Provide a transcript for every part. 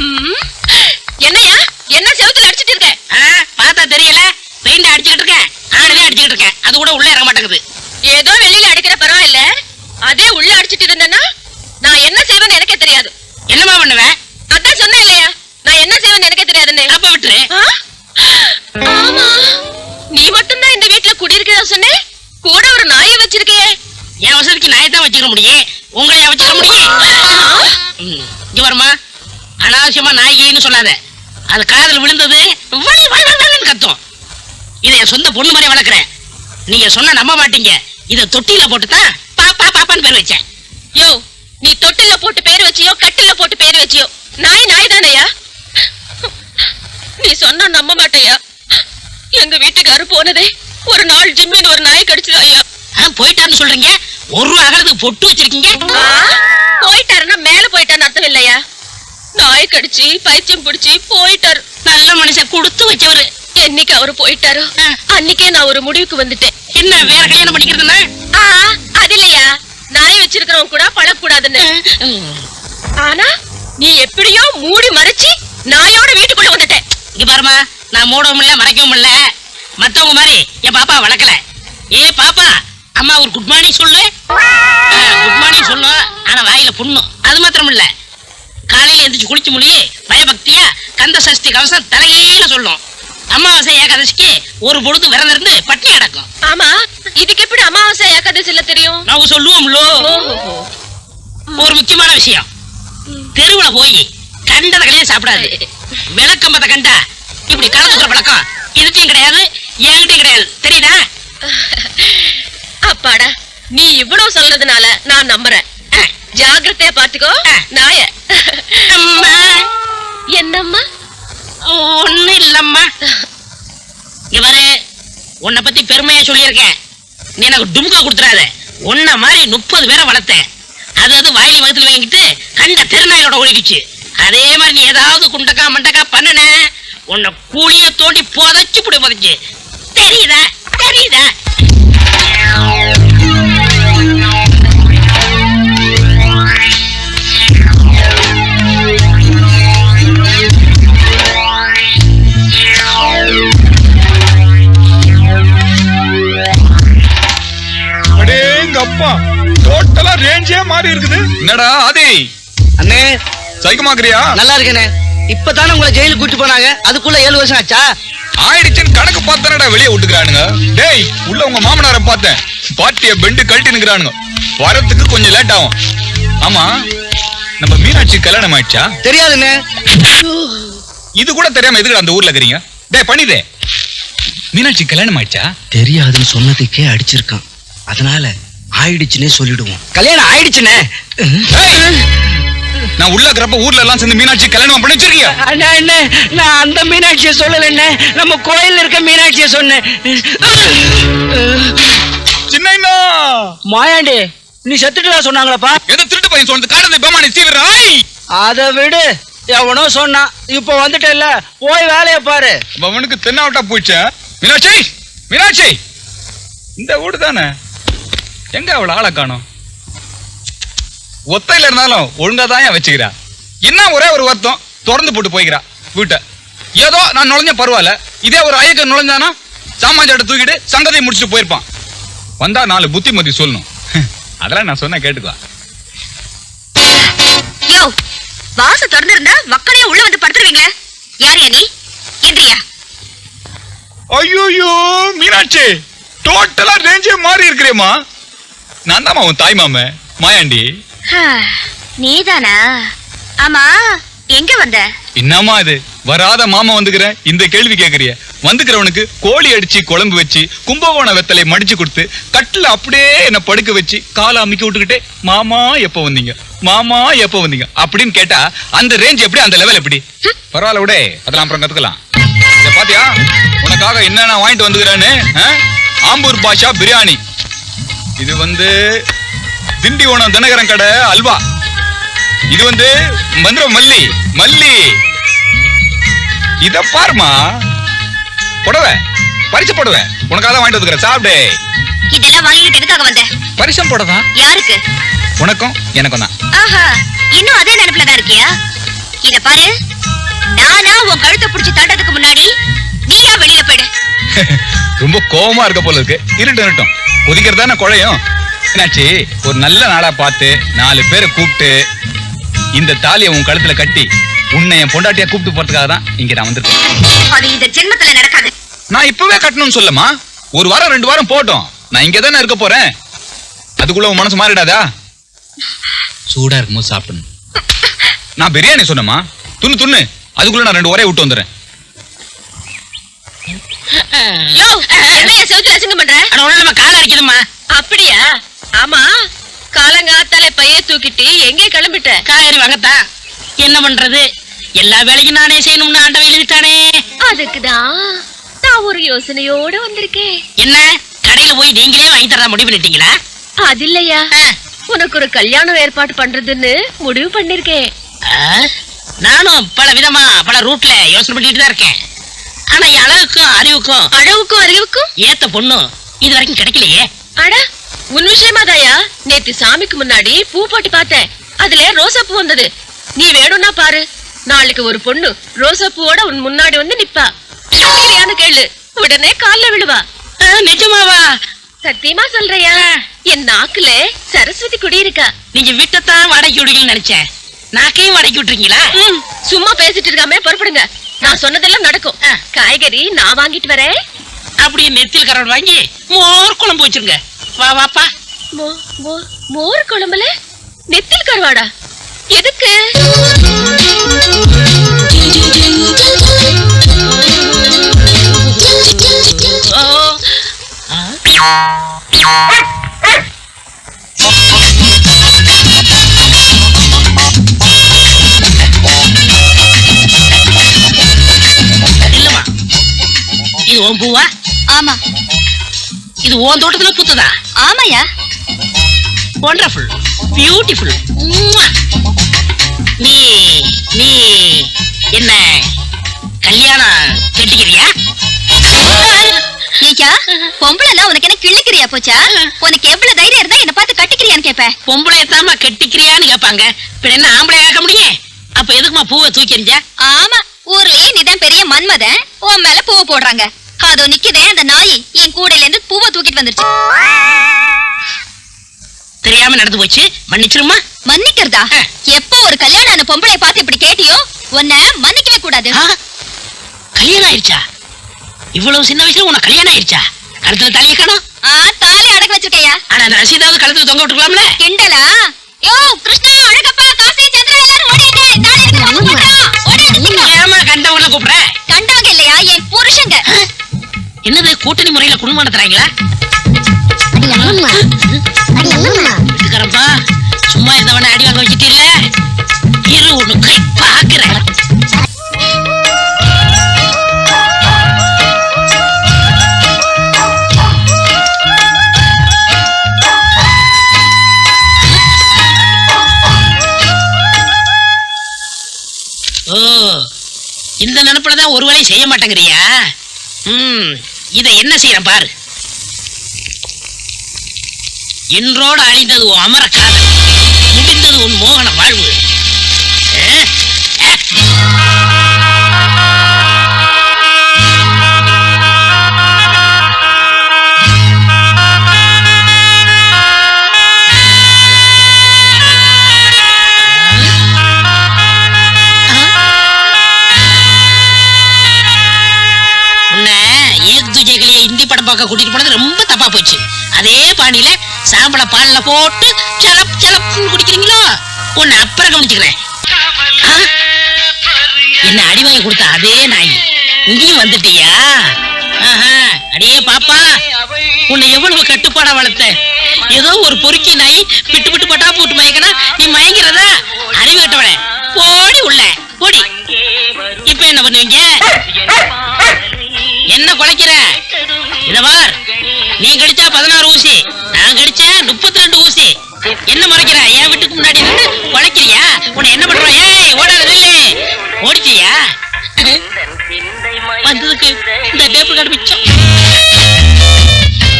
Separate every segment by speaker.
Speaker 1: ம். என்னய்யா என்ன செவுத்துல அடிச்சிட்டு இருக்க?
Speaker 2: பார்த்தா தெரியல. பெயிண்ட் அடிச்சுக்கிட்டு இருக்கேன். ஆடுதான் அடிச்சுக்கிட்டு இருக்கேன். அது கூட உள்ள இறங்க மாட்டேங்குது.
Speaker 1: ஏதோ வெளியில அடிக்கிற பரவாயில்ல. அதே உள்ள அடிச்சிட்டு இருந்தேன்னா நான் என்ன செய்வேன்னு எனக்கே தெரியாது.
Speaker 2: என்னம்மா பண்ணுவேன்
Speaker 1: அதான் சொன்னேன் இல்லையா? நான் என்ன செய்வேன்னு எனக்கே தெரியாதுன்னு.
Speaker 2: அப்ப விட்டுரு?
Speaker 1: ஆமா. நீ மட்டும்தான் இந்த வீட்டுல குடியிருக்கிறதா சொன்னே? கூட ஒரு நாயை வச்சிருக்கியே.
Speaker 2: என் வசதிக்கு நாயை தான் வச்சுக்க முடியும். உங்களையா வச்சுக்க முடியும்? இங்க வருமா அனாவசியமா நாய்கேன்னு சொல்லாத. அது காதுல விழுந்தது கத்தும். இதை என் சொந்த பொண்ணு மாதிரி வளர்க்குறேன். நீங்க சொன்னா நம்ப மாட்டீங்க. இதை தொட்டில போட்டு தான் பாப்பா பாப்பான்னு பேர் வச்சேன்.
Speaker 1: யோ நீ தொட்டில போட்டு பேர் வச்சியோ கட்டில போட்டு பேர் வச்சியோ? நாய் நாய் தானையா நீ சொன்னா நம்ப மாட்டேயா? எங்க வீட்டுக்காரு போனதே ஒரு நாள் ஜிம்மின்னு ஒரு நாய் கடிச்சதாயா?
Speaker 2: போயிட்டான்னு சொல்றீங்க. ஒரு அகலத்துக்கு பொட்டு வச்சிருக்கீங்க.
Speaker 1: போயிட்டாருன்னா மேல போயிட்டான்னு அர்த்தம் இல்லையா? நாய் கடிச்சு பைத்தியம் பிடிச்சு போயிட்டாரு.
Speaker 2: நல்ல மனுஷன் கொடுத்து வச்சவரு.
Speaker 1: என்னைக்கு அவரு போயிட்டாரோ. அன்னைக்கே நான் ஒரு முடிவுக்கு வந்துட்டேன்.
Speaker 2: என்ன வேற கல்யாணம் பண்ணிக்கிறதுன்னா?
Speaker 1: ஆ, அது இல்லையா? நாய் வச்சிருக்கிறவங்க கூட பழக்கூடாதுன்னு. ஆனா நீ எப்படியோ மூடி மறைச்சு நாயோட வீட்டுக்குள்ள வந்துட்ட
Speaker 2: இங்க பாருமா நான் மூடவும் முடியல மறைக்கவும் முடியல மத்தவங்க மாதிரி என் பாப்பா வளர்க்கல. ஏ பாப்பா அம்மா ஒரு குட் மார்னிங் சொல்லு. குட் மார்னிங் சொல்லும் ஆனா வாயில புண்ணும் அது மாத்திரம் இல்ல எந்திரிச்சு குளிச்சு முடியே பயபக்தியா கந்த சஷ்டி கவசம் தலையில சொல்லும். அமாவாசை ஏகாதசிக்கு ஒரு பொழுது விரதம் இருந்து பட்டினி அடக்கும்
Speaker 1: ஆமா இதுக்கு எப்படி அமாவாசை ஏகாதசில தெரியும்?
Speaker 2: நாங்க சொல்லுவோம்லோ ஒரு முக்கியமான விஷயம். தெருவுல போய் கண்டத கடையே சாப்பிடாது. விளக்கம்பத்தை கண்டா இப்படி கலந்துக்கிற பழக்கம் இதுக்கும் கிடையாது என்கிட்டயும் கிடையாது. தெரியுதா?
Speaker 1: அப்பாடா நீ இவ்வளவு சொல்றதுனால நான் நம்புறேன். ஜாகிரதையா பாத்துக்கோ. நாய.
Speaker 2: அம்மா.
Speaker 1: என்னம்மா?
Speaker 2: ஒண்ணு இல்லம்மா இவரு உன்னை பத்தி பெருமையா சொல்லியிருக்கேன். நீ எனக்கு டும்கா கொடுத்துறாத. உன்ன மாதிரி முப்பது பேரை வளர்த்தேன். அது அது வாயில வகுத்துல வாங்கிட்டு கண்ட தெருநாயோட ஒழிக்குச்சு அதே மாதிரி நீ ஏதாவது குண்டக்கா மண்டக்கா பண்ணுன உன்னை கூலிய தோண்டி புதைச்சு புடி புதைச்சு. தெரியுதா? தெரியுதா?
Speaker 3: அப்பா டோட்டலா ரேஞ்சே மாறி இருக்குது. என்னடா ஆதி?
Speaker 4: அண்ணே.
Speaker 3: சைக்கமாக்குறியா?
Speaker 4: நல்லா இருக்கேனே. இப்பதானே உங்களை ஜெயிலுக்கு கூட்டி போனாங்க. அதுக்குள்ள ஏழு வருஷம் ஆச்சா?
Speaker 3: ஆயிடுச்சுன்னு கணக்கு பார்த்தானடா வெளியே விட்டுக்கிறானுங்க. டேய் உள்ள உங்க மாமனாரை பார்த்தேன். பாட்டிய பெண்டு கழட்டி நிக்கிறானுங்க. வரத்துக்கு கொஞ்சம் லேட் ஆகும். ஆமா நம்ம மீனாட்சி கல்யாணம் ஆயிடுச்சா?
Speaker 4: தெரியாதுண்ணே.
Speaker 3: இது கூட தெரியாம எதுக்கு அந்த ஊர்ல இருக்கிறீங்க டேய் பண்ணிதே மீனாட்சி கல்யாணம் ஆயிடுச்சா?
Speaker 4: தெரியாதுன்னு சொன்னதுக்கே அடிச்சிருக்கான். அதனால ஆயிடுச்சுன்னே சொல்லிடுவோம். கல்யாணம் ஆயிடுச்சுண்ணே
Speaker 3: ஏய், நான் உள்ள இருக்கிறப்ப ஊர்ல எல்லாம் சேர்ந்து மீனாட்சி கல்யாணம் பண்ணி வச்சிருக்கீங்க
Speaker 4: அண்ணா அண்ணே நான் அந்த மீனாட்சியை சொல்லலண்ணே. நம்ம கோயில்ல இருக்க மீனாட்சியை சொன்னேன்.
Speaker 3: சின்ன
Speaker 4: மாயாண்டி நீ செத்துட்டதா சொன்னாங்களப்பா.
Speaker 3: எந்த திருட்டு பையன் சொன்னது? காரணத்தை பேமா நீ சீவிராய்
Speaker 4: அதை விடு. எவனோ சொன்னான். இப்போ வந்துட்டல்ல. போய் வேலையை பாரு.
Speaker 3: அவனுக்கு தென்னாவட்டா போயிடுச்சா. மீனாட்சி! மீனாட்சி! இந்த வீடு தானே? எங்க அவள ஆளை காணோம்? ஒத்தையில இருந்தாலும் ஒழுங்கா தான் ஏன் வச்சுக்கிறா? என்ன ஒரே ஒரு வருத்தம் திறந்து போட்டு போய்க்கிறா வீட்டை. ஏதோ நான் நுழைஞ்ச பரவாயில்ல. இதே ஒரு ஐயக்க நுழைஞ்சானா சாமான்சாட்டை தூக்கிட்டு சங்கதியை முடிச்சுட்டு போயிருப்பான். வந்தா நாலு புத்திமதி சொல்லணும். அதெல்லாம் நான் சொன்ன கேட்டுக்குவா
Speaker 1: யோ வாச திறந்திருந்தா மக்களே உள்ள வந்து படுத்துருவீங்களே யார் நீ? எந்திரியா.
Speaker 3: ஐயோ மீனாட்சி டோட்டலா ரேஞ்சே மாறி இருக்கிறேம்மா. நான் தான் உன் தாய் மாம மாயாண்டி.
Speaker 1: நீதானா? ஆமா எங்க வந்த?
Speaker 3: என்னம்மா இது? வராத மாமா வந்துக்கிற இந்த கேள்வி கேக்குறிய. வந்துக்கிறவனுக்கு கோழி அடிச்சு குழம்பு வச்சு கும்பகோண வெத்தலை மடிச்சு கொடுத்து கட்டில அப்படியே என்ன படுக்க வச்சு காலை அமுக்கி விட்டுக்கிட்டே மாமா எப்ப வந்தீங்க? மாமா எப்ப வந்தீங்க? அப்படின்னு கேட்டா அந்த ரேஞ்ச் எப்படி அந்த லெவல் எப்படி? பரவாயில்ல விடே. அதெல்லாம் அப்புறம் கத்துக்கலாம். பாத்தியா? உனக்காக என்னென்ன வாங்கிட்டு வந்துக்கிறேன்னு? ஆம்பூர் பாஷா பிரியாணி. இது வந்து திண்டி ஓணம் தினகரன் கடை அல்வா. இது வந்து மந்திர மல்லி மல்லி. இத பாருமா புடவை. பரிசு புடவை. உனக்காக தான் வாங்கிட்டு வந்துக்கிறேன் சாப்பிடு.
Speaker 1: இதெல்லாம் வாங்கிட்டு எதுக்காக வந்தேன்
Speaker 3: பரிசம் புடவை.
Speaker 1: யாருக்கு?
Speaker 3: உனக்கும் எனக்கும் தான்.
Speaker 1: ஆஹா இன்னும் அதே நினைப்புல தான் இருக்கியா? இத பாரு. நானா உன் கழுத்தை பிடிச்சு தண்டதுக்கு முன்னாடி நீயா வெளியில போயிடு.
Speaker 3: ரொம்ப கோவமா இருக்க போல இருக்கு. இருட்டும் இருட்டும். கொதிக்கிறது தானே குழையும்? என்னாச்சு? ஒரு நல்ல நாளா பார்த்து நாலு பேரை கூப்பிட்டு இந்த தாலியை உன் கழுத்துல கட்டி உன்னை என் பொண்டாட்டியா கூப்பிட்டு போறதுக்காக தான் இங்க நான் வந்திருக்கேன்.
Speaker 1: அது இந்த ஜென்மத்துல நடக்காது.
Speaker 3: நான் இப்பவே கட்டணும்னு சொல்லமா ஒரு வாரம் ரெண்டு வாரம் போட்டோம் நான் இங்க தானே இருக்க போறேன். அதுக்குள்ள உன் மனசு மாறிடாதா? சூடா இருக்கும்போது சாப்பிடணும். நான் பிரியாணி சொன்னமா துண்ணு துண்ணு. அதுக்குள்ள நான் ரெண்டு ஒரே விட்டு வந்துடுறேன்.
Speaker 1: யோ என்னைய செவுத்துல அசிங்கம் பண்ற?
Speaker 2: அட உடனே நம்ம கால அடிக்கணுமா?
Speaker 1: அப்படியா? ஆமா. காலங்காத்தால பைய தூக்கிட்டு எங்கே கிளம்பிட்ட?
Speaker 2: காய்கறி வாங்கத்தான் என்ன பண்றது? எல்லா வேலையும் நானே செய்யணும்னு ஆண்டவன் எழுதிட்டானே.
Speaker 1: அதுக்குதான் நான் ஒரு யோசனையோட வந்திருக்கேன்.
Speaker 2: என்ன? கடையில போய் நீங்களே வாங்கி தரதா முடிவு பண்ணிட்டீங்களா?
Speaker 1: அது இல்லையா உனக்கு ஒரு கல்யாணம் ஏற்பாடு பண்றதுன்னு முடிவு பண்ணிருக்கேன்.
Speaker 2: நானும் பல விதமா பல ரூட்ல யோசனை பண்ணிட்டு தான் இருக்கேன். ஆனா அழகுக்கும் அறிவுக்கும்
Speaker 1: அழகுக்கும் அறிவுக்கும்?
Speaker 2: ஏத்த பொண்ணு இது வரைக்கும் கிடைக்கலையே.
Speaker 1: அட உன் விஷயமாதாயா நேத்து சாமிக்கு முன்னாடி பூ போட்டு பார்த்தேன். அதுல ரோசா பூ வந்தது. நீ வேணும்னா பாரு. நாளைக்கு ஒரு பொண்ணு ரோசா பூவோட உன் முன்னாடி வந்து நிப்பா. கட்டிக்கிறியான்னு கேளு. உடனே கால்ல விழுவா.
Speaker 2: நிஜமாவா?
Speaker 1: சத்தியமா சொல்றியா? என் நாக்குல சரஸ்வதி குடி இருக்கா?
Speaker 2: நீங்க வீட்டைத்தான் வாடகைக்கு விடுவீங்கன்னு நினைச்சேன். நாக்கையும் வாடகைக்கு விட்டுருக்கீங்களா?
Speaker 1: ம், சும்மா பேசிட்டு இருக்காம புறப்படுங்க. நான் சொன்னதெல்லாம் நடக்கும். காய்கறி நான் வாங்கிட்டு வரேன்.
Speaker 2: அப்படியே நெத்தில் கரவன் வாங்கி மோர் குழம்பு வச்சிருங்க. வா வாப்பா
Speaker 1: மோ- மோ- மோர் குழம்புல? நெத்தில் கருவாடா எதுக்கு?
Speaker 2: ஓ. உன் பூவா?
Speaker 5: ஆமா.
Speaker 2: இது உன் தோட்டத்துல பூத்ததா?
Speaker 5: ஆமாயா
Speaker 2: ஒண்டர்ஃபுல் பியூட்டிஃபுல் நீ நீ என்ன கல்யாணம் கட்டிக்கிறியா?
Speaker 5: ஏய்யா பொம்பளைனா உனக்கு என்ன கிள்ளுக்கிறியா போச்சா? உனக்கு எவ்வளவு தைரியம் இருந்தா என்ன பார்த்து கட்டிக்கிறியான்னு கேப்ப
Speaker 2: பொம்பளை தாமா கட்டிக்கிறியான்னு கேட்பாங்க பின்ன என்ன ஆம்பளை கேட்க முடியும் அப்ப எதுக்குமா பூவை தூக்கி எறிஞ்ச
Speaker 5: ஆமா ஊர்லயே நீதான் பெரிய மன்மதன். உன் மேல பூவை போடுறாங்க. அதோ நிக்குதே அந்த நாய். என் கூடையில இருந்து பூவை தூக்கிட்டு வந்துருச்சு.
Speaker 2: தெரியாம நடந்து போச்சு. மன்னிச்சிருமா?
Speaker 5: மன்னிக்கிறதா? எப்போ ஒரு கல்யாணம் ஆன பொம்பளைய பார்த்து இப்படி கேட்டியோ உன்னை மன்னிக்கவே கூடாது.
Speaker 2: கல்யாணம் ஆயிடுச்சா இவ்வளவு சின்ன வயசுல உனக்கு கல்யாணம் ஆயிடுச்சா கழுத்துல தலையை காணும்.
Speaker 5: தாலி அடக்க வச்சிருக்கையா?
Speaker 2: ஆனா அந்த ரசீதாவது கழுத்துல தொங்க விட்டுக்கலாம்ல?
Speaker 5: கிண்டலா? யோ கிருஷ்ணா அழகப்பா காசி சந்திரா எல்லாரும் ஓடியாங்க தாலி ஓடியாங்க சீக்கிரம்
Speaker 2: ஏமா கண்டவன கூப்பிடுற என்னது கூட்டணி முறையில குடும்பம் நடத்துறாங்களா? வீட்டுக்காரப்பா சும்மா இருந்தவன அடி வாங்க வச்சுட்டு இல்ல இரு ஒண்ணு கை பாக்குறேன் ஓ இந்த நினைப்புல தான் ஒரு வேலையும் செய்ய மாட்டேங்கிறியா? இதை என்ன செய்யறேன் பாரு. என்றோடு அழிந்தது உன் அமர காதல் முடிந்தது உன் மோகன வாழ்வு. பார்க்க கூட்டிட்டு போனது ரொம்ப தப்பா போச்சு. அதே பாணியில சாம்பல பால்ல போட்டு சலப் சலப்னு குடிக்கிறீங்களோ? உன்னை அப்புறம் கவனிச்சுக்கிறேன். என்ன அடி வாங்கி கொடுத்த அதே நாய். இங்கேயும் வந்துட்டியா? ஆஹா, அடியே பாப்பா உன்னை எவ்வளவு கட்டுப்பாடா வளர்த்த ஏதோ ஒரு பொறுக்கி நாய் விட்டு விட்டு பட்டா போட்டு மயக்கனா நீ மயங்கிறதா? அறிவாட்டவள பார் நீ கடிச்சா பதினாறு ஊசி நான் கடிச்சா முப்பத்தி ரெண்டு ஊசி. என்ன மறைக்கிற? என் வீட்டுக்கு முன்னாடி நின்று குலைக்கிறியா உன்னை என்ன பண்ற ஏய் ஓடாத நில்லு ஓடிச்சியா வந்ததுக்கு இந்த டேபிள் கார்டு மிச்சம்.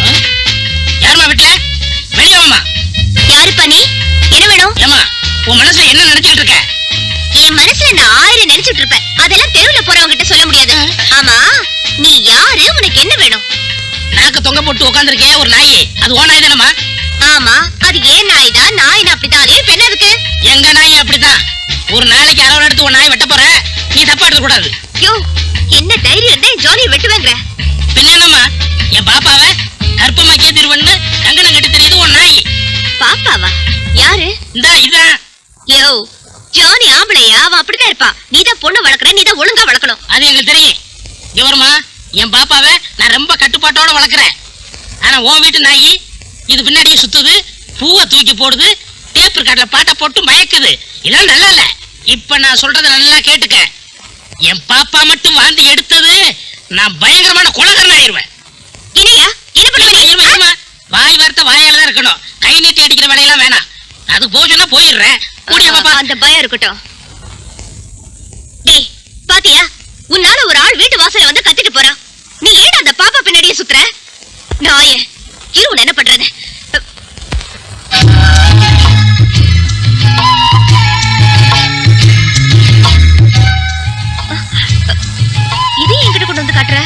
Speaker 2: ஆ? யாரும்மா வீட்டுல வெளியே வாம்மா.
Speaker 5: யாருப்பா நீ? என்ன வேணும்?
Speaker 2: ஏமா உன் மனசுல என்ன நினைச்சிட்டு இருக்க?
Speaker 5: என் மனசுல நான் ஆயிரம் நினைச்சிட்டு இருப்பேன். அதெல்லாம் தெருவுல போறவங்க கிட்ட சொல்ல முடியாது. ஆமா நீ யாரு? உனக்கு என்ன வேணும்?
Speaker 2: நாக்க தொங்க போட்டு உட்காந்துருக்கே ஒரு நாய். அது ஓ நாய் தானம்மா?
Speaker 5: ஆமா அது ஏன் நாய் தான் நாய் அப்படிதான் அது இப்ப என்ன இருக்கு?
Speaker 2: எங்க நாய் அப்படிதான் ஒரு நாளைக்கு அரவணை எடுத்து ஒரு நாய் வெட்ட போற? நீ தப்பா எடுக்க கூடாது
Speaker 5: யோ என்ன தைரியம் இருந்தா ஜாலி வெட்டுவேங்கிற.
Speaker 2: பின்ன என்னம்மா? என் பாப்பாவ கற்பமாக்கிய திருவண்ணு கங்கணம் கட்டி தெரியுது ஒரு நாய்.
Speaker 5: பாப்பாவா? யாரு?
Speaker 2: இந்தா இதான்
Speaker 5: யோ ஜானி ஆம்பளையா? அவன் அப்படிதான் இருப்பான் நீதான் பொண்ணு வளர்க்கற நீதான் ஒழுங்கா வளர்க்கணும்.
Speaker 2: அது எங்களுக்கு தெரியும். இங்க வருமா? என் பாப்பாவை நான் ரொம்ப கட்டுப்பாட்டோட வளர்க்குறேன். ஆனா உன் வீட்டு நாய் இது பின்னாடியே சுத்துது பூவை தூக்கி போடுது டேப் ரெக்கார்ட்ல பாட்டை போட்டு மயக்குது. இதெல்லாம் நல்லா இல்ல. இப்ப நான் சொல்றத நல்லா கேட்டுக்க. என் பாப்பா மட்டும் வாந்தி எடுத்தது நான் பயங்கரமான கொலகரன் ஆயிருவேன்.
Speaker 5: என்னையா? என்ன
Speaker 2: இருமா,
Speaker 5: பண்ணுவ
Speaker 2: இருமா, இருமா. வாய் வார்த்தை வாயால தான் இருக்கணும். கை நீட்டி அடிக்கிற வேலையெல்லாம் வேணாம். அது போச்சுன்னா போயிடுறேன். கூடிய
Speaker 5: அந்த பயம் இருக்கட்டும். டேய் பாத்தியா? உன்னால ஒரு ஆள் வீட்டு வாசல்ல வந்து கத்திட்டு போறா நீ ஏன் அந்த பாப்பா பின்னாடியே சுத்துற? நாயே இரு உன்னை என்ன பண்றது? இது என்கிட்ட கொண்டு வந்து காட்டுற?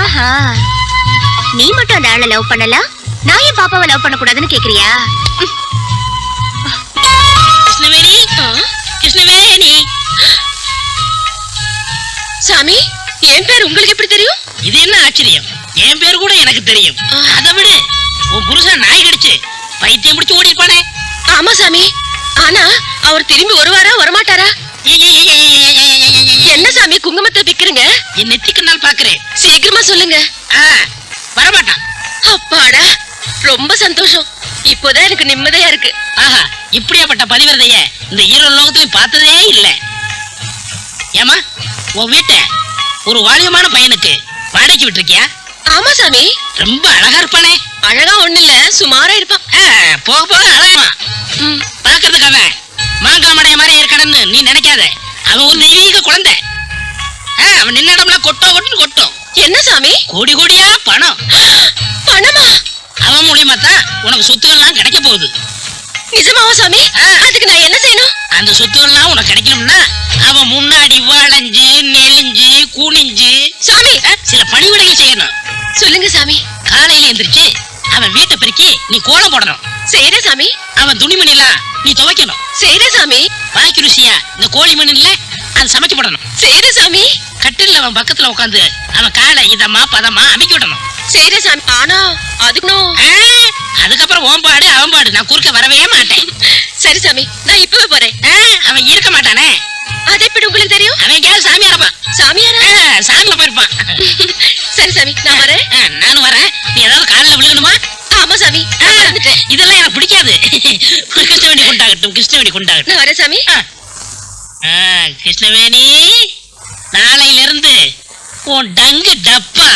Speaker 5: ஆஹா நீ மட்டும் அந்த ஆளை லவ் பண்ணலாம் நான் ஏன் பாப்பாவை லவ் பண்ணக்கூடாதுன்னு கேக்குறியா?
Speaker 2: கிருஷ்ணவேணி கிருஷ்ணவேணி.
Speaker 1: சாமி என் பேர் உங்களுக்கு எப்படி தெரியும்?
Speaker 2: இது என்ன ஆச்சரியம்? என் பேர் கூட எனக்கு தெரியும். அதை விடு. உன் புருஷன் நாய் கடிச்சு பைத்தியம் முடிச்சு ஓடி இருப்பானே
Speaker 1: ஆமா சாமி. ஆனா அவர் திரும்பி வருவாரா வரமாட்டாரா? என்ன சாமி குங்குமத்தை விக்கிறீங்க?
Speaker 2: என் நெத்திக்கு நாள் பாக்குறேன்
Speaker 1: சீக்கிரமா சொல்லுங்க.
Speaker 2: வரமாட்டான்.
Speaker 1: அப்பாடா ரொம்ப சந்தோஷம். இப்போதான் எனக்கு நிம்மதியா இருக்கு.
Speaker 2: ஆஹா இப்படியாப்பட்ட பதிவிரதைய இந்த ஈரோ லோகத்துல பார்த்ததே இல்ல. ஏமா உன் வீட்டை ஒரு வாலியமான பையனுக்கு வாடகைக்கு விட்டுருக்கியா?
Speaker 1: ஆமா சாமி.
Speaker 2: ரொம்ப அழகா இருப்பானே.
Speaker 1: அழகா ஒண்ணு இல்ல சுமாரா இருப்பான்.
Speaker 2: போக போக அழகா
Speaker 1: ம்,
Speaker 2: பாக்குறதுக்கு அவன் மாங்காய் மடைய மாதிரி இருக்கானன்னு நீ நினைக்காத. அவன் ஒரு தெய்வீக குழந்தை. அவன் நின்ன இடம்ல கொட்டோ கொட்டுன்னு கொட்டும்.
Speaker 1: என்ன சாமி?
Speaker 2: கோடி கோடியா பணம்.
Speaker 1: பணமா?
Speaker 2: அவன் மூலியமா தான் உனக்கு சொத்துகள்லாம் கிடைக்க போகுது.
Speaker 1: நிஜமாவா சாமி. அதுக்கு நான் என்ன செய்யணும்?
Speaker 2: அந்த சொத்துகள்லாம் உனக்கு கிடைக்கணும்னா அவன் முன்னாடி வளைஞ்சு நெளிஞ்சு குனிஞ்சு
Speaker 1: சாமி
Speaker 2: சில பணிவிடைகள் செய்யணும்.
Speaker 1: சொல்லுங்க சாமி.
Speaker 2: காலையில எந்திரிச்சு அவன் வீட்டை பெருக்கி நீ கோலம் போடணும்.
Speaker 1: செய்யறேன் சாமி.
Speaker 2: அவன் துணிமணிலாம் நீ துவைக்கணும்.
Speaker 1: செய்யறேன் சாமி.
Speaker 2: வாய்க்கு ருசியா இந்த கோழி மண்ணில் அது சமைச்சு போடணும்.
Speaker 1: செய்யறேன் சாமி.
Speaker 2: கட்டில் அவன் பக்கத்துல உட்காந்து அவன் காலை இதமா பதமா அமைக்க விடணும்.
Speaker 1: செய்யறேன் சாமி. ஆனா அதுக்கும்
Speaker 2: ஆ, அதுக்கப்புறம் ஓன் பாடு அவன் பாடு. நான் குறுக்க வரவே மாட்டேன்.
Speaker 1: சரி சாமி. நான் இப்பவே போறேன்.
Speaker 2: அவன் இருக்க மாட்டானே.
Speaker 1: அது எப்படி உங்களுக்கு தெரியும்?
Speaker 2: அவன் எங்கேயாவது சாமியா இருப்பான்.
Speaker 1: சாமியாரா?
Speaker 2: ஆ, சாமியில போயிருப்பான்
Speaker 1: சரி சாமி நான் வரேன்.
Speaker 2: நானும் வரேன். நீ ஏதாவது காலில் விழுகணுமா?
Speaker 1: ஆமா சாமி
Speaker 2: இதெல்லாம் எனக்கு பிடிக்காது. கிருஷ்ணவேணி கொண்டாகட்டும் கிருஷ்ணவேணி கொண்டாகட்டும்
Speaker 1: நான் வரேன் சாமி.
Speaker 2: கிருஷ்ணவேணி நாளையில இருந்து உன் டங்கு டப்பா.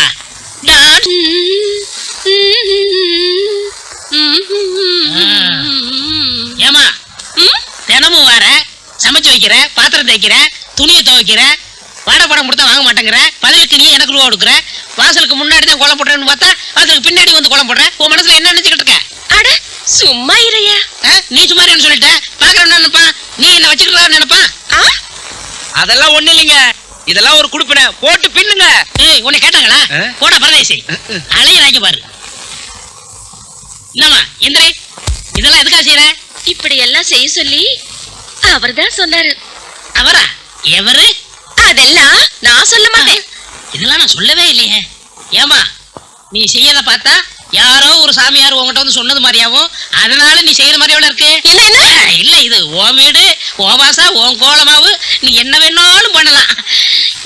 Speaker 2: ஏமா தினமும் வர சமைச்சு வைக்கிற பாத்திரம் தேய்க்கிற துணியை துவைக்கிற வாடகை படம் கொடுத்தா வாங்க மாட்டேங்கிற பதவிக்கு நீ எனக்கு ரூபா கொடுக்குற வாசலுக்கு முன்னாடி தான் கோலம் போடுறேன்னு பார்த்தா வாசலுக்கு பின்னாடி வந்து கோலம் போடுற உன் மனசுல என்ன நினைச்சுக்கிட்டு இருக்க?
Speaker 1: அட சும்மா இறையா?
Speaker 2: நீ சும்மா சொல்லிட்ட. பாக்குறவன் நினைப்பான். நீ என்ன வச்சுக்கலாம் நினைப்பான்.
Speaker 4: அதெல்லாம் ஒண்ணு இல்லைங்க. இதெல்லாம் ஒரு குடுப்பின. போட்டு பின்னுங்க.
Speaker 2: ஏய் உன்னை கேட்டாங்களா? போட பரதேசி. அலையறாங்க பாரு. என்னம்மா எந்திரே இதெல்லாம் எதுக்காக செய்யற
Speaker 1: இப்படி எல்லாம் செய்ய சொல்லி அவர்தான் சொன்னாரு.
Speaker 2: அவரா? எவரு?
Speaker 1: அதெல்லாம் நான் சொல்ல மாட்டேன்.
Speaker 2: இதெல்லாம் நான் சொல்லவே இல்லையே. ஏமா நீ செய்யறத பார்த்தா யாரோ ஒரு சாமியார் உன்கிட்ட வந்து சொன்னது மாதிரியாவும் அதனால நீ செய்யற மாதிரி எவ்வளவு இருக்கு?
Speaker 1: இல்ல என்ன
Speaker 2: ஆ, இல்ல இது உன் வீடு உன் வாசா உன் கோலமாவு நீ என்ன வேணாலும் பண்ணலாம்.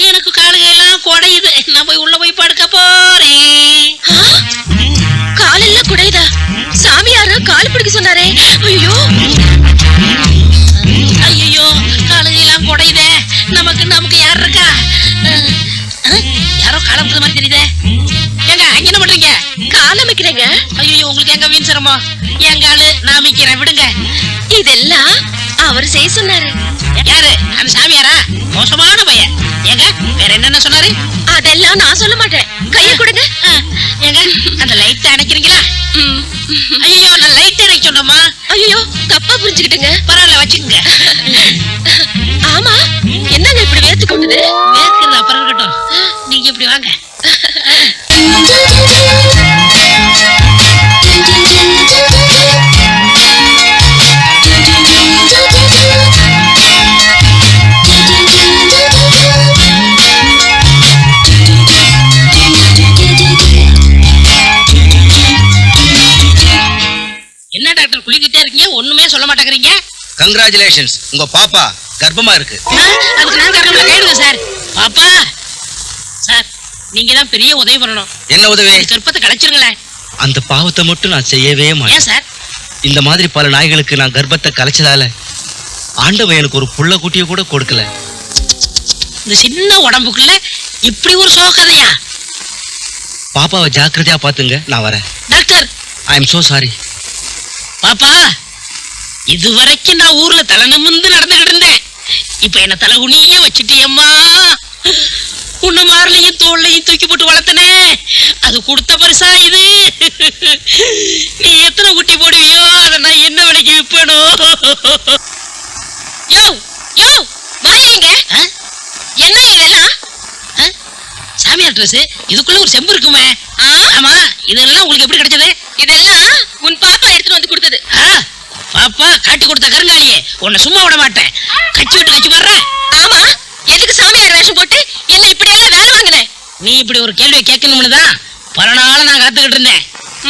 Speaker 2: எனக்கு காலுகையெல்லாம் குடையுது. நான் போய் உள்ள போய் படுக்க போறேன்.
Speaker 1: ஆ? காலெல்லாம் குடையுதா? சாமியாரு கால் பிடிக்க சொன்னாரே. ஐயோ.
Speaker 2: ஐயோ உங்களுக்கு எங்க வீண் சிரமம் என் காலு நான் மிக்கிறேன் விடுங்க.
Speaker 1: இதெல்லாம் அவர் செய்ய சொன்னாரு.
Speaker 2: யாரு? அந்த சாமியாரா? மோசமான பையன். ஏங்க வேற என்னென்ன சொன்னாரு?
Speaker 1: அதெல்லாம் நான் சொல்ல மாட்டேன். கைய கொடுங்க.
Speaker 2: ஏங்க அந்த லைட் அணைக்கிறீங்களா. ஐயோ நான் லைட் அணைக்க சொன்னோமா
Speaker 1: ஐயோ தப்பா புரிஞ்சுக்கிட்டுங்க.
Speaker 2: பரவாயில்ல வச்சுக்கோங்க.
Speaker 1: ஆமா என்னங்க இப்படி வேத்து கொண்டுது
Speaker 2: வேர்க்கிறது அப்புறம் இருக்கட்டும். நீங்க இப்படி வாங்க.
Speaker 4: கங்க்ராச்சுலேஷன்ஸ் உங்க பாப்பா கர்ப்பமா இருக்கு.
Speaker 2: அதுக்கு நான் கேளுங்க சார். பாப்பா! சார் நீங்க தான் பெரிய உதவி பண்ணணும்.
Speaker 4: என்ன உதவி?
Speaker 2: கற்பத்தை கலைச்சிருங்களேன்.
Speaker 4: அந்த பாவத்தை மட்டும் நான் செய்யவே
Speaker 2: ஏன்
Speaker 4: மாட்டேன்
Speaker 2: சார்?
Speaker 4: இந்த மாதிரி பல நாய்களுக்கு நான் கர்ப்பத்தை கலைச்சதால ஆண்டவன் எனக்கு ஒரு புள்ள குட்டியை கூட கொடுக்கல.
Speaker 2: இந்த சின்ன உடம்புக்குள்ள இப்படி ஒரு சோகதையா
Speaker 4: பாப்பாவை ஜாக்கிரதையா பாத்துங்க நான் வரேன்.
Speaker 2: Doctor!
Speaker 4: I am so sorry
Speaker 2: பாப்பா! இதுவரைக்கும் நான் ஊர்ல தலை நிமிர்ந்து நடந்துகிட்டு இருந்தேன் இப்ப என்ன தலை குனிய வச்சுட்டியம்மா. உன்ன மார்லையும் தோல்லையும் தூக்கி போட்டு வளர்த்தனே. அது கொடுத்த பரிசா இது. நீ எத்தனை குட்டி போடுவியோ அதை நான் என்ன விலைக்கு விற்பனோ.
Speaker 1: யோ யோ வாங்க? என்ன இதெல்லாம்?
Speaker 2: சாமியார் ட்ரெஸ் இதுக்குள்ள ஒரு செம்பு இருக்குமே? ஆமா இதெல்லாம் உங்களுக்கு எப்படி கிடைச்சது
Speaker 1: இதெல்லாம் உன் பாப்பா எடுத்துட்டு வந்து கொடுத்தது
Speaker 2: ஆ? பாப்பா காட்டி கொடுத்த கருங்காலியே. உன்னை சும்மா விட மாட்டேன். கச்சி விட்டு கச்சி வர்ற
Speaker 1: ஆமா. எதுக்கு சாமியார் வேஷம் போட்டு என்ன இப்படி எல்லாம் வேலை வாங்கின?
Speaker 2: நீ இப்படி ஒரு கேள்வி கேட்கணும்னு தான் பல நாளா நான் காத்துக்கிட்டு இருந்தேன்.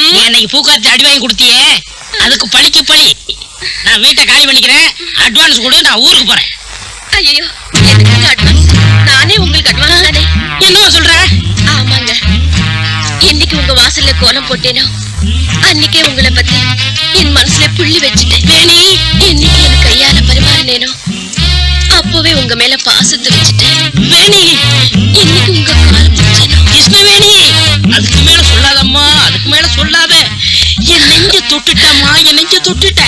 Speaker 2: நீ அன்னைக்கு பூக்காத்து அடி வாங்கி கொடுத்தியே. அதுக்கு பழிக்கு பழி நான் வீட்டை காலி பண்ணிக்கிறேன். அட்வான்ஸ் கொடு நான் ஊருக்கு போறேன்.
Speaker 1: ஐயோ எதுக்கு அட்வான்ஸ் நானே உங்களுக்கு அட்வான்ஸ் தானே?
Speaker 2: என்ன சொல்ற?
Speaker 1: ஆமாங்க. என்னைக்கு உங்க வாசல்ல கோலம் போட்டேனோ? அன்னைக்கே உங்களை பத்தி என் மனசுல புள்ளி வச்சுட்டேன்
Speaker 2: வேணி
Speaker 1: என்னைக்கு உங்க கால் முடிச்சேனோ
Speaker 2: கிருஷ்ணவேணி அதுக்கு மேல சொல்லாதம்மா அதுக்கு மேல சொல்லாத. என் நெஞ்ச தொட்டுட்டம்மா என் நெஞ்ச தொட்டுட்ட.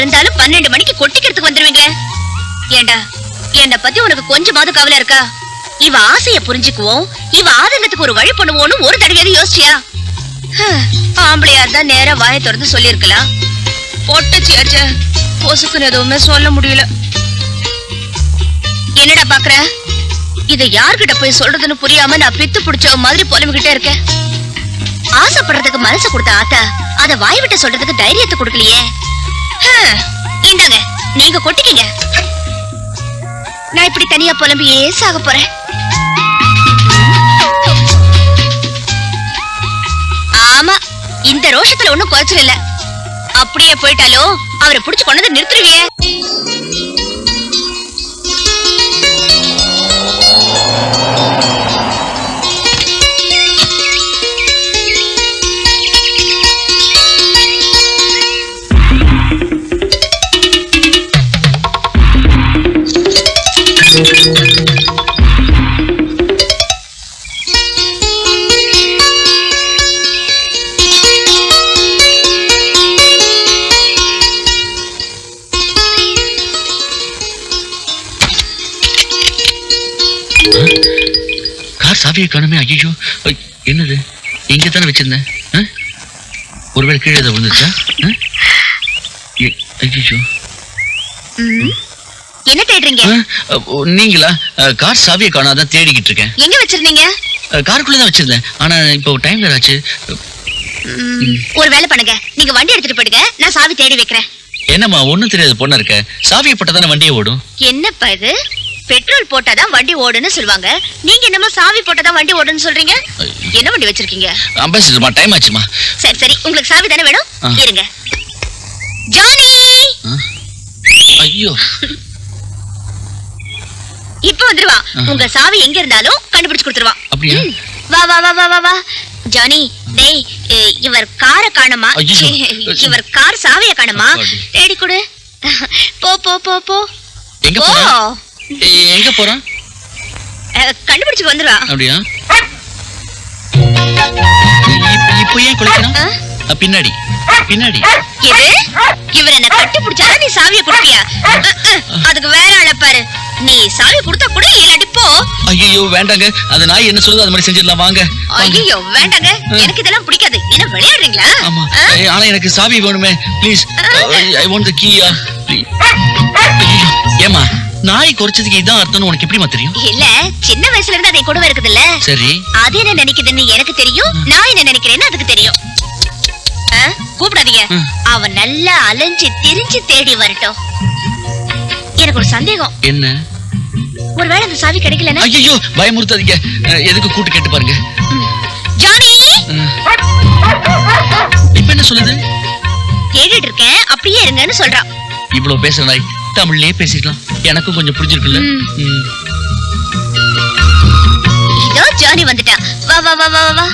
Speaker 5: இருந்தாலும் பன்னெண்டு மணிக்கு கொட்டிக்கிறதுக்கு வந்துருவீங்க. ஏண்டா என்னை பத்தி உனக்கு கொஞ்சமாவது கவலை இருக்கா? இவ ஆசைய புரிஞ்சுக்குவோம் இவ ஆதங்கத்துக்கு ஒரு வழி பண்ணுவோம்னு ஒரு தடவையாவது யோசிச்சியா? ஆம்பளையா இருந்தா நேரா வாயை திறந்து சொல்லியிருக்கலாம். பொட்டச்சியாச்ச பொசுக்குன்னு எதுவுமே சொல்ல முடியல. என்னடா பாக்குற? இத யார்கிட்ட போய் சொல்றதுன்னு புரியாம நான் பித்து பிடிச்ச மாதிரி புலம்பிக்கிட்டே இருக்கேன். ஆசைப்படுறதுக்கு மனசு கொடுத்த ஆத்தா அத வாய் விட்டு சொல்றதுக்கு தைரியத்தை கொடுக்கலையே. இந்தாங்க. நீங்க கொட்டிக்கீங்க. நான் இப்படி தனியா புலம்பியே சாக போறேன். ஆமா இந்த ரோஷத்துல ஒண்ணும் குறைச்சல இல்ல. அப்படியே போயிட்டாலும் அவரை புடிச்சு கொண்டது நிறுத்துருவியே
Speaker 6: கீழே விழுந்துச்சா? ஐயோ.
Speaker 5: என்ன தேடுறீங்க?
Speaker 6: நீங்களா? கார் சாவியை காணாதான் தேடிக்கிட்டு இருக்கேன்.
Speaker 5: எங்க வச்சிருந்தீங்க?
Speaker 6: காருக்குள்ள தான் வச்சிருந்தேன். ஆனா இப்போ டைம் வேற ஆச்சு.
Speaker 5: ஒரு வேலை பண்ணுங்க. நீங்க வண்டி எடுத்துட்டு போயிடுங்க. நான் சாவி தேடி வைக்கிறேன்.
Speaker 6: என்னம்மா ஒண்ணும் தெரியாத பொண்ணா இருக்க? சாவியை போட்டா தானே வண்டியை ஓடும்?
Speaker 5: என்னப்பா இது? பெட்ரோல் போட்டாதான் வண்டி ஓடுன்னு சொல்லுவாங்க. நீங்க என்னமோ சாவி போட்டாதான் வண்டி ஓடுன்னு சொல்றீங்க. என்ன வண்டி வச்சிருக்கீங்க?
Speaker 6: அம்பாசிடர்மா டைம் ஆச்சுமா?
Speaker 5: சரி சரி. உங்களுக்கு சாவி தானே வேணும். இருங்க. ஜானி!
Speaker 6: ஐயோ.
Speaker 5: இப்ப வந்துருவா. உங்க சாவி எங்க இருந்தாலும் கண்டுபிடிச்சு கொடுத்துருவா.
Speaker 6: அப்படியா?
Speaker 5: வா வா வா வா வா வா. ஜானி டேய் இவர் காரை காணுமா? இவர் கார் சாவிய காணுமா. தேடி கொடு. போ போ போ போ.
Speaker 6: எங்க
Speaker 5: போ.
Speaker 6: எங்க
Speaker 5: அஹ், கண்டுபிடிச்சு வந்துருவா
Speaker 6: அப்படியா? இப்ப- ஏன் பின்னாடி. பின்னாடி.
Speaker 5: எது? இவர் என்ன கட்டி பிடிச்சாதான் நீ சாவியை கொடுப்பியா? அதுக்கு வேற ஆள பாரு. நீ சாவி கொடுத்தா கூட இல்லாட்டி போ.
Speaker 6: ஐயோ வேண்டாங்க. அது என்ன சொல்லுது அது மாதிரி செஞ்சிடலாம். வாங்க.
Speaker 5: ஐயோ வேண்டாங்க. எனக்கு இதெல்லாம் பிடிக்காது. என்ன விளையாடுறீங்களா?
Speaker 6: ஆமா. ஆனா எனக்கு சாவி வேணுமே. ப்ளீஸ் ஐ வாண்ட் தி கீயா ஏமா நாய் குறைச்சதுக்கு இதான் அர்த்தம்னு உனக்கு எப்படிமா தெரியும்?
Speaker 5: இல்ல சின்ன வயசுல இருந்து அதை கூடவே இருக்குதுல்ல?
Speaker 6: சரி.
Speaker 5: அது என்ன நினைக்குதுன்னு எனக்கு தெரியும் நான் என்ன நினைக்கிறேன்னு அதுக்கு தெரியும்? கூப்பிடாதீங்க. அவன் நல்லா அலைஞ்சு திரிஞ்சு தேடி வரட்டும். எனக்கு ஒரு சந்தேகம்.
Speaker 6: என்ன?
Speaker 5: ஒருவேளை அந்த சாவி கிடைக்கலன்னா?
Speaker 6: ஐயோ பயமுறுத்தாதீங்க. எதுக்கு கூட்டு கேட்டு பாருங்க.
Speaker 5: ஜானி.
Speaker 6: இப்ப என்ன சொல்லுது?
Speaker 5: கேட்டுட்டு இருக்கேன் அப்படியே இருங்கன்னு சொல்றான்.
Speaker 6: இவ்வளவு பேசுற நாய் தமிழ்லயே பேசிக்கலாம். எனக்கும் கொஞ்சம் புரிஞ்சிருக்குல்ல.
Speaker 5: இதோ ஜானி வந்துட்டா. வா வா வா வா வா,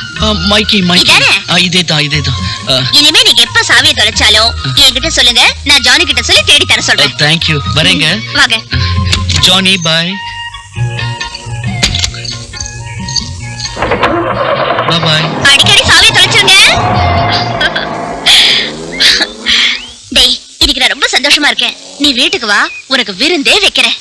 Speaker 6: மைக்கி மைக்கி? இதே தான் இதே தான்
Speaker 5: இனிமே நீங்க எப்ப சாவியை தொலைச்சாலும் என்கிட்ட சொல்லுங்க. நான் ஜானி கிட்ட சொல்லி தேடி தர சொல்றேன்.
Speaker 6: தேங்க்யூ வரேங்க.
Speaker 5: வாங்க.
Speaker 6: ஜானி பாய் பாய்
Speaker 5: அடிக்கடி சந்தோஷமா இருக்கேன். நீ வீட்டுக்கு வா உனக்கு விருந்தே வைக்கிறேன்.